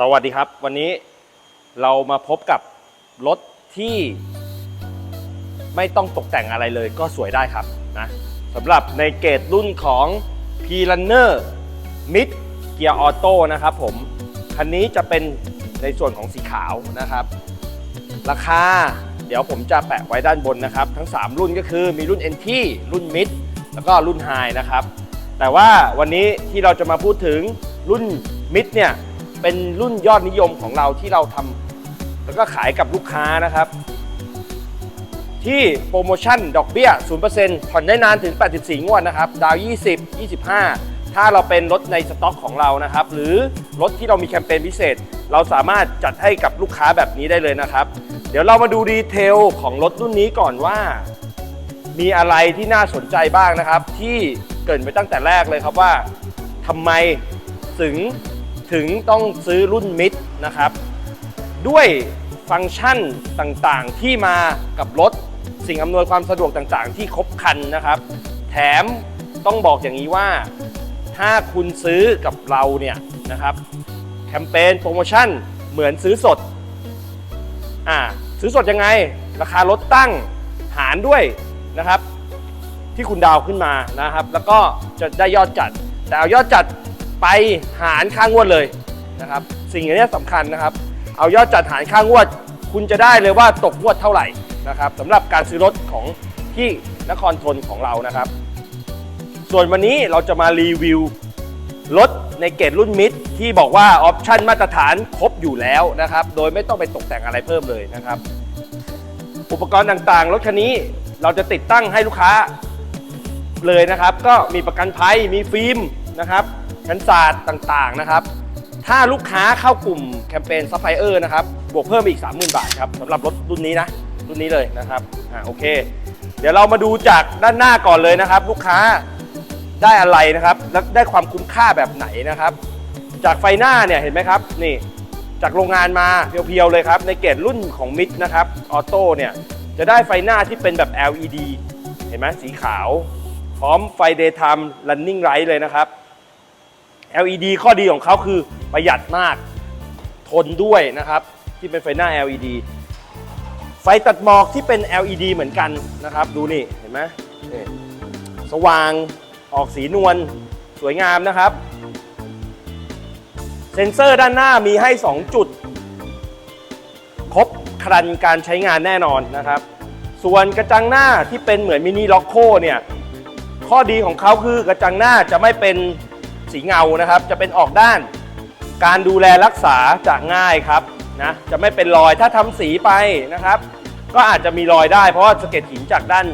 สวัสดีครับ วันนี้เรามาพบกับรถที่ไม่ต้องตกแต่งอะไรเลยก็สวยได้ครับนะสำหรับในเกรดรุ่นของ p r u n n e r Mid Gear Auto นะครับผม คันนี้จะเป็นในส่วนของสีขาวนะครับ ราคาเดี๋ยวผมจะแปะไว้ด้านบนนะครับ ทั้ง 3 รุ่นก็คือมีรุ่น NT รุ่น Mid แล้วก็รุ่น High นะครับ แต่ว่าวันนี้ที่เราจะมาพูดถึงรุ่น Mid เนี่ย เป็นรุ่นยอดนิยมของเราที่เราทำแล้วก็ขายกับลูกค้านะครับ ที่โปรโมชั่นดอกเบี้ย 0%ผ่อนได้นานถึง 84 งวดนะครับ ดาว 20 25 ถ้าเราเป็นรถในสต็อกของเรานะครับ หรือรถที่เรามีแคมเปญพิเศษ เราสามารถจัดให้กับลูกค้าแบบนี้ได้เลยนะครับ เดี๋ยวเรามาดูดีเทลของรถรุ่นนี้ก่อนว่า มีอะไรที่น่าสนใจบ้างนะครับ ที่เกรินไปตั้งแต่แรกเลยครับว่าทำไมถึง ถึงต้องซื้อรุ่นมิดนะครับ ด้วยฟังก์ชันต่างๆที่มากับรถ สิ่งอำนวยความสะดวกต่างๆ ที่ครบครันนะครับ แถมต้องบอกอย่างนี้ว่า ถ้าคุณซื้อกับเราเนี่ยนะครับแคมเปญโปรโมชั่นเหมือนซื้อสดอ่าซื้อสดยังไง ราคาลดตั้งหารด้วยนะครับ ที่คุณดาวขึ้นมานะครับ แล้วก็จะได้ยอดจัด แต่เอายอดจัด ไปหารค่างวดเลยนะครับ สิ่งนี้สำคัญนะครับ เอายอดจัดหารค่างวด คุณจะได้เลยว่าตกงวดเท่าไหร่นะครับสำหรับการซื้อรถของที่นครทนของเรานะครับ ส่วนวันนี้เราจะมารีวิวรถในเกรดรุ่นมิดที่บอกว่าออปชั่นมาตรฐานครบอยู่แล้วนะครับ โดยไม่ต้องไปตกแต่งอะไรเพิ่มเลยนะครับ อุปกรณ์ต่างๆ รถคันนี้เราจะติดตั้งให้ลูกค้าเลยนะครับ ก็มีประกันภัยมีฟิล์ม นะครับกันศาสตร์ต่างๆนะครับ ถ้าลูกค้าเข้ากลุ่มแคมเปญซัพพลายเออร์นะครับ บวกเพิ่มอีก 30,000 บาทครับสำหรับรถรุ่นนี้นะ รุ่นนี้เลยนะครับอ่าโอเค เดี๋ยวเรามาดูจากด้านหน้าก่อนเลยนะครับ ลูกค้าได้อะไรนะครับ และได้ความคุ้มค่าแบบไหนนะครับ จากไฟหน้าเนี่ยเห็นไหมครับ นี่จากโรงงานมาเพียวๆเลยครับ ในเกรดรุ่นของมิดนะครับออโต้เนี่ยจะได้ไฟหน้าที่เป็นแบบ LED เห็นไหมสีขาว พร้อมไฟ daytime running light เลยนะครับ LED ข้อดีของเขาคือประหยัดมาก ทนด้วยนะครับ ที่เป็นไฟหน้า LED ไฟตัดหมอกที่เป็น LED เหมือนกันนะครับ ดูนี่เห็นไหมสว่างออกสีนวลสวยงามนะครับ เซ็นเซอร์ด้านหน้ามีให้ 2 จุด ครบครันการใช้งานแน่นอนนะครับ ส่วนกระจังหน้าที่เป็นเหมือนมินิล็อกโคเนี่ย ข้อดีของเขาคือกระจังหน้าจะไม่เป็น สีเงานะครับ จะเป็นออกด้าน การดูแลรักษาจะง่ายครับนะจะไม่เป็นรอยถ้าทำสีไปนะครับ ก็อาจจะมีรอยได้ เพราะว่าสะเก็ดหินจากด้าน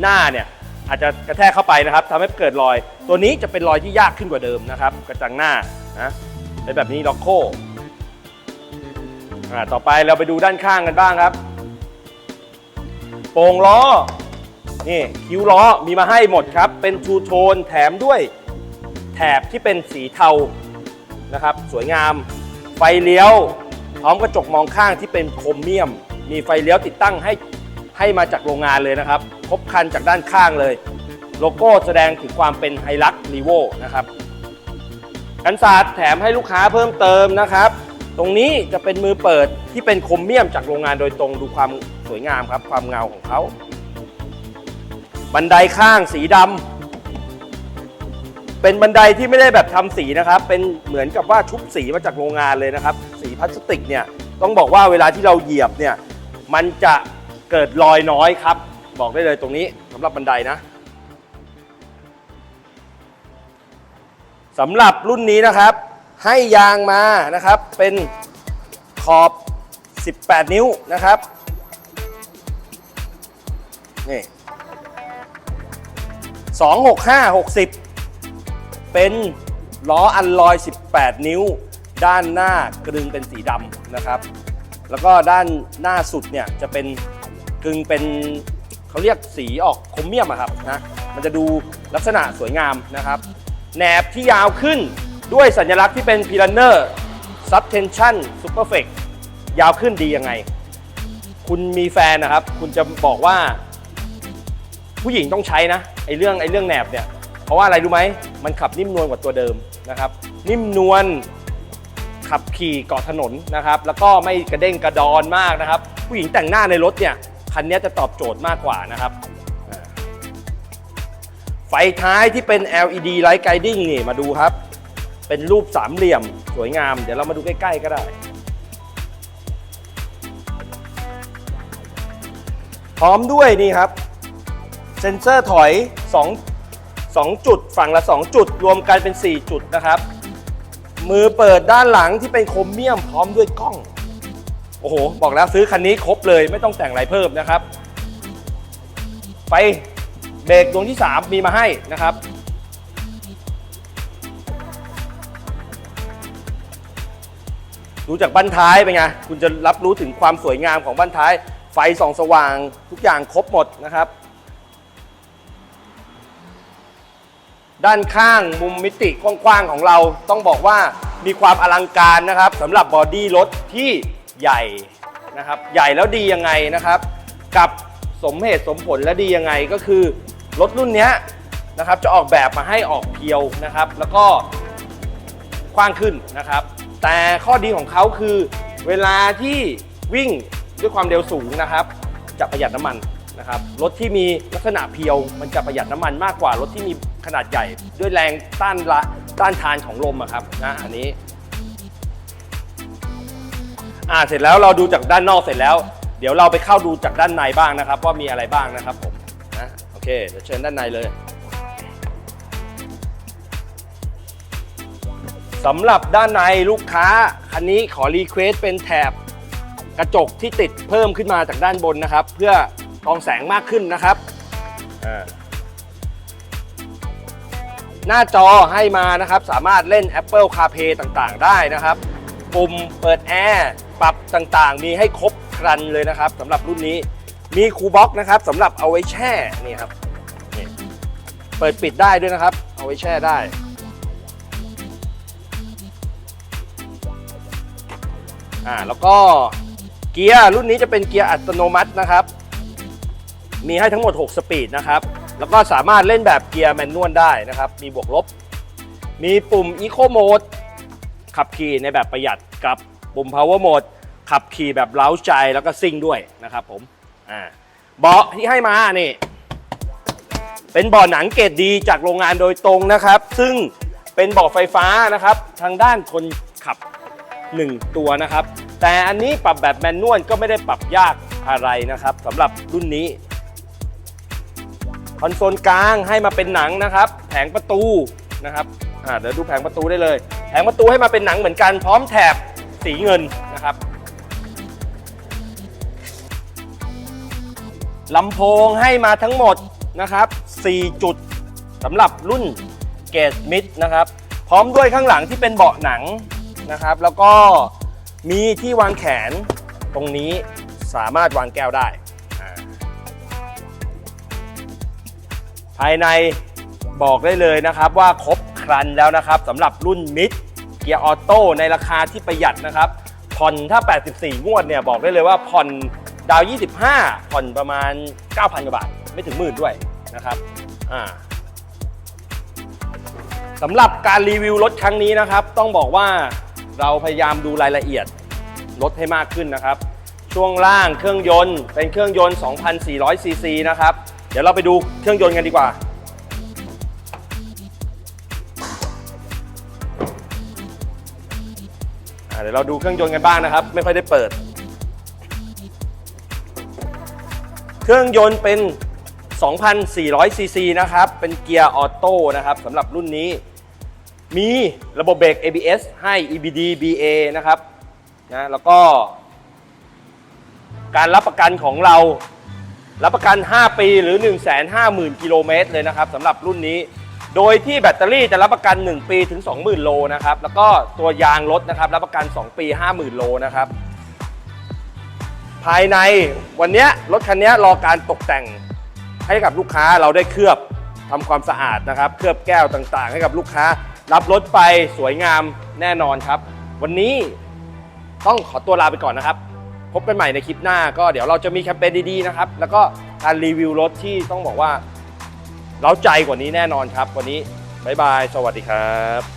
หน้าเนี่ยอาจจะกระแทกเข้าไปนะครับทำให้เกิดรอย ตัวนี้จะเป็นรอยที่ยากขึ้นกว่าเดิมนะครับ กระจังหน้านะเป็นแบบนี้ล็อกโค่ต่อไปเราไปดูด้านข้างกันบ้างครับ โป่งล้อนี่คิ้วล้อมีมาให้หมดครับ เป็นทูโทนแถมด้วย แถบที่เป็นสีเทานะครับ สวยงาม ไฟเลี้ยว พร้อมกระจกมองข้างที่เป็นโครเมียม มีไฟเลี้ยวติดตั้งให้ให้มาจากโรงงานเลยนะครับ ครบคันจากด้านข้างเลย โลโก้แสดงถึงความเป็นไฮลักรีโวนะครับกันศาสตร์แถมให้ลูกค้าเพิ่มเติมนะครับ ตรงนี้จะเป็นมือเปิดที่เป็นโครเมียมจากโรงงานโดยตรงดูความสวยงามครับ ความเงาของเขา บันไดข้างสีดำ เป็นบันไดที่ไม่ได้แบบทำสีนะครับ เป็นเหมือนกับว่าชุบสีมาจากโรงงานเลยนะครับ สีพลาสติกเนี่ยต้องบอกว่าเวลาที่เราเหยียบเนี่ยมันจะเกิดรอยน้อยครับ บอกได้เลยตรงนี้สำหรับบันไดนะสำหรับรุ่นนี้นะครับ ให้ยางมานะครับ เป็นขอบ 18 นิ้วนะครับนี่265 60 เป็นล้ออันลอย 18 นิ้ว ด้านหน้ากรึงเป็นสีดำนะครับ แล้วก็ด้านหน้าสุดเนี่ยจะเป็นกึงเป็นเขาเรียกสีออกโครเมียมอะครับนะมันจะดูลักษณะสวยงามนะครับแหนบที่ยาวขึ้นด้วยสัญลักษณ์ที่เป็น p i l a n e r Subtension Superflex ยาวขึ้นดียังไง คุณมีแฟนนะครับ คุณจะบอกว่า ผู้หญิงต้องใช้นะไอเรื่องไอเรื่องแหนบเนี่ย เพราะว่าอะไรรู้ไหม มันขับนิ่มนวลกว่าตัวเดิมนะครับ นิ่มนวลขับขี่เกาะถนนนะครับ แล้วก็ไม่กระเด้งกระดอนมากนะครับ ผู้หญิงแต่งหน้าในรถเนี่ยคันนี้จะตอบโจทย์มากกว่านะครับ ไฟท้ายที่เป็น LED Light Guiding นี่มาดูครับ เป็นรูปสามเหลี่ยมสวยงาม เดี๋ยวเรามาดูใกล้ ๆ ก็ได้ พร้อมด้วยนี่ครับ เซ็นเซอร์ถอย 2 2 จุด ฝั่งละ 2 จุด รวมกันเป็น 4 จุดนะครับ มือเปิดด้านหลังที่เป็นโครเมียมพร้อมด้วยกล้อง โอ้โห บอกแล้วซื้อคันนี้ครบเลยไม่ต้องแต่งอะไรเพิ่มนะครับไฟเบรกดวงที่ 3 มีมาให้นะครับดูจากบั้นท้ายเป็นไง คุณจะรับรู้ถึงความสวยงามของบั้นท้าย ไฟส่องสว่างทุกอย่างครบหมดนะครับ ด้านข้างมุมมิติกว้างๆของเราต้องบอกว่ามีความอลังการนะครับสำหรับบอดี้รถที่ใหญ่นะครับ ใหญ่แล้วดียังไงนะครับ กับสมเหตุสมผลและดียังไงก็คือรถรุ่นนี้นะครับจะออกแบบมาให้ออกเพียวนะครับ แล้วก็กว้างขึ้นนะครับ แต่ข้อดีของเขาคือเวลาที่วิ่งด้วยความเร็วสูงนะครับ จะประหยัดน้ำมันนะครับรถที่มีลักษณะเพียวมันจะประหยัดน้ำมันมากกว่ารถที่มี ขนาดใหญ่ ด้วยแรงต้านละต้านทานของลมอะครับนะอันนี้อ่าเสร็จแล้วเราดูจากด้านนอกเสร็จแล้ว เดี๋ยวเราไปเข้าดูจากด้านในบ้างนะครับ ว่ามีอะไรบ้างนะครับผมนะโอเคเดี๋ยวเชิญด้านในเลยสำหรับด้านในลูกค้าคันนี้ขอรีเควสเป็นแถบกระจกที่ติดเพิ่มขึ้นมาจากด้านบนนะครับ เพื่อกองแสงมากขึ้นนะครับอ่า หน้าจอให้มานะครับ สามารถเล่น Apple CarPlay ต่างๆ ได้นะครับปุ่มเปิดแอร์ปรับต่างๆ มีให้ครบครันเลยนะครับสำหรับรุ่นนี้มีคูลบ็อกนะครับสำหรับเอาไว้แช่นี่ครับเปิดปิดได้ด้วยนะครับ เอาไว้แช่ได้ อ่าแล้วก็เกียร์รุ่นนี้จะเป็นเกียร์อัตโนมัตินะครับ มีให้ทั้งหมด 6 สปีดนะครับ แล้วก็สามารถเล่นแบบเกียร์แมนนวลได้นะครับ มีบวกลบ มีปุ่ม Eco Mode ขับขี่ในแบบประหยัดกับปุ่ม Power Mode ขับขี่แบบเล้าใจแล้วก็ซิ่งด้วยนะครับผมอ่าเบาะที่ให้มานี่ เป็นเบาะหนังเกรดดีจากโรงงานโดยตรงนะครับ ซึ่งเป็นเบาะไฟฟ้านะครับ ทางด้านคนขับ 1 ตัวนะครับ แต่อันนี้ปรับแบบแมนนวลก็ไม่ได้ปรับยากอะไรนะครับสำหรับรุ่นนี้ อนโซลกลางให้มาเป็นหนังนะครับ แผงประตูนะครับอ่าเดี๋ยวดูแผงประตูได้เลย แผงประตูให้มาเป็นหนังเหมือนกันพร้อมแถบสีเงินนะครับลำโพงให้มาทั้งหมดนะครับ 4 จุดสำหรับรุ่นเกตมิดนะครับ พร้อมด้วยข้างหลังที่เป็นเบาะหนังนะครับ แล้วก็มีที่วางแขนตรงนี้สามารถวางแก้วได้ ภายในบอกได้เลยนะครับว่าครบครันแล้วนะครับสำหรับรุ่นมิดเกียร์ออโต้ในราคาที่ประหยัดนะครับผ่อนถ้า 84 งวดเนี่ยบอกได้เลยว่าผ่อนดาว 25 ผ่อนประมาณ 9,000 กว่าบาท ไม่ถึงหมื่นด้วยนะครับอ่าสำหรับการรีวิวรถครั้งนี้นะครับ ต้องบอกว่าเราพยายามดูรายละเอียดรถให้มากขึ้นนะครับ ช่วงล่างเครื่องยนต์เป็นเครื่องยนต์ 2,400ซีซีนะครับ เดี๋ยวเราไปดูเครื่องยนต์กันดีกว่า เดี๋ยวเราดูเครื่องยนต์กันบ้างนะครับ ไม่ค่อยได้เปิด เครื่องยนต์เป็น 2,400 ซีซีนะครับ เป็นเกียร์ออโต้นะครับสำหรับรุ่นนี้ มีระบบเบรก ABS ให้ EBD BA นะครับนะแล้วก็ การรับประกันของเรา รับประกัน 5 ปีหรือ 150,000 กิโลเมตรเลยนะครับสำหรับรุ่นนี้ โดยที่แบตเตอรี่จะรับประกัน 1 ปีถึง 20,000 โลนะครับ แล้วก็ตัวยางรถนะครับ รับประกัน 2 ปี 50,000 โลนะครับ ภายในวันนี้รถคันนี้รอการตกแต่งให้กับลูกค้าเราได้เคลือบทำความสะอาดนะครับ เคลือบแก้วต่างๆ ให้กับลูกค้า รับรถไปสวยงามแน่นอนครับ วันนี้ต้องขอตัวลาไปก่อนนะครับ พบกันใหม่ในคลิปหน้าก็เดี๋ยวเราจะมีแคมเปญดีๆนะครับ แล้วก็การรีวิวรถที่ต้องบอกว่า เร้าใจกว่านี้แน่นอนครับ วันนี้บ๊ายบาย สวัสดีครับ